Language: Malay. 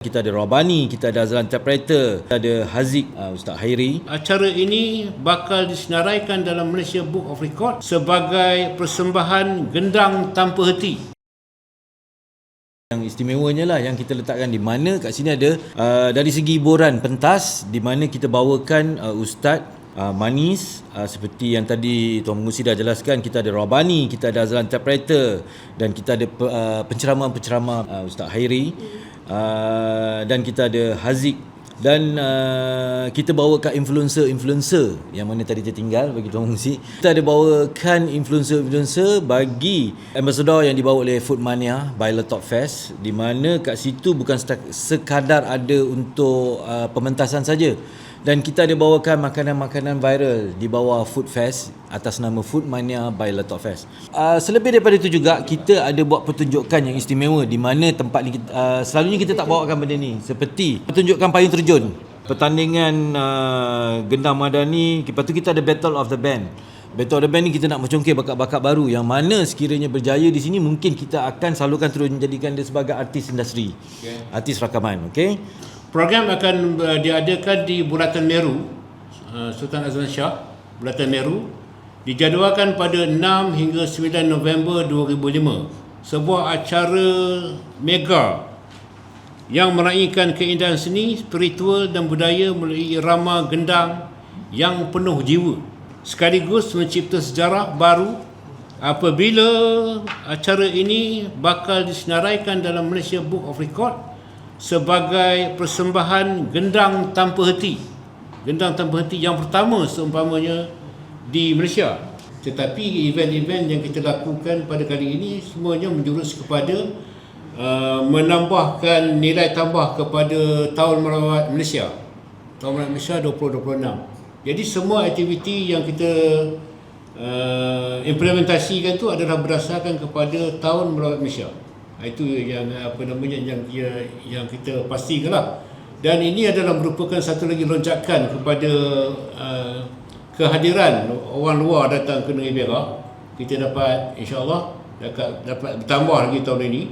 Kita ada Robani, kita ada Azlan Interpreter, kita ada Haziq uh, Ustaz Hairi. Acara ini bakal disenaraikan dalam Malaysia Book of Record sebagai persembahan gendang tanpa henti. Yang istimewanya lah yang kita letakkan di mana kat sini ada uh, dari segi hiburan pentas di mana kita bawakan uh, Ustaz uh, manis uh, seperti yang tadi Tuan Mengusi dah jelaskan kita ada Robani, kita ada Azlan Interpreter dan kita ada uh, penceramah-penceramah uh, Ustaz Hairi uh, dan kita ada Haziq. Dan uh, kita bawakan influencer-influencer yang mana tadi tertinggal bagi tuan mengisi. Kita ada bawakan influencer-influencer bagi ambassador yang dibawa oleh Food Mania by Letop Fest di mana kat situ bukan sekadar ada untuk uh, pementasan saja dan kita ada bawakan makanan-makanan viral di bawah Food Fest atas nama Food Mania by Letop Fest. Uh, selebih daripada itu juga kita ada buat pertunjukan yang istimewa di mana tempat ni uh, selalunya kita tak bawakan benda ni seperti pertunjukan payung terjun, pertandingan uh, gendang madani, lepas tu kita ada Battle of the Band. Battle of the Band ni kita nak mencongkir bakat-bakat baru yang mana sekiranya berjaya di sini mungkin kita akan salurkan terus menjadikan dia sebagai artis industri. Okay. Artis rakaman, okey. Program akan uh, diadakan di Bulatan Meru, uh, Sultan Azman Shah, Bulatan Meru, dijadualkan pada 6 hingga 9 November 2005. Sebuah acara mega yang meraihkan keindahan seni, spiritual dan budaya melalui irama gendang yang penuh jiwa. Sekaligus mencipta sejarah baru apabila acara ini bakal disenaraikan dalam Malaysia Book of Record sebagai persembahan gendang tanpa henti. Gendang tanpa henti yang pertama seumpamanya di Malaysia. Tetapi event-event yang kita lakukan pada kali ini semuanya menjurus kepada uh, menambahkan nilai tambah kepada tahun merawat Malaysia. Tahun merawat Malaysia 2026. Jadi semua aktiviti yang kita uh, implementasikan tu adalah berdasarkan kepada tahun merawat Malaysia. Ha, itu yang apa namanya yang yang, kita pastikanlah dan ini adalah merupakan satu lagi lonjakan kepada uh, kehadiran orang luar datang ke negeri Perak. Kita dapat insyaallah dapat dapat bertambah lagi tahun ini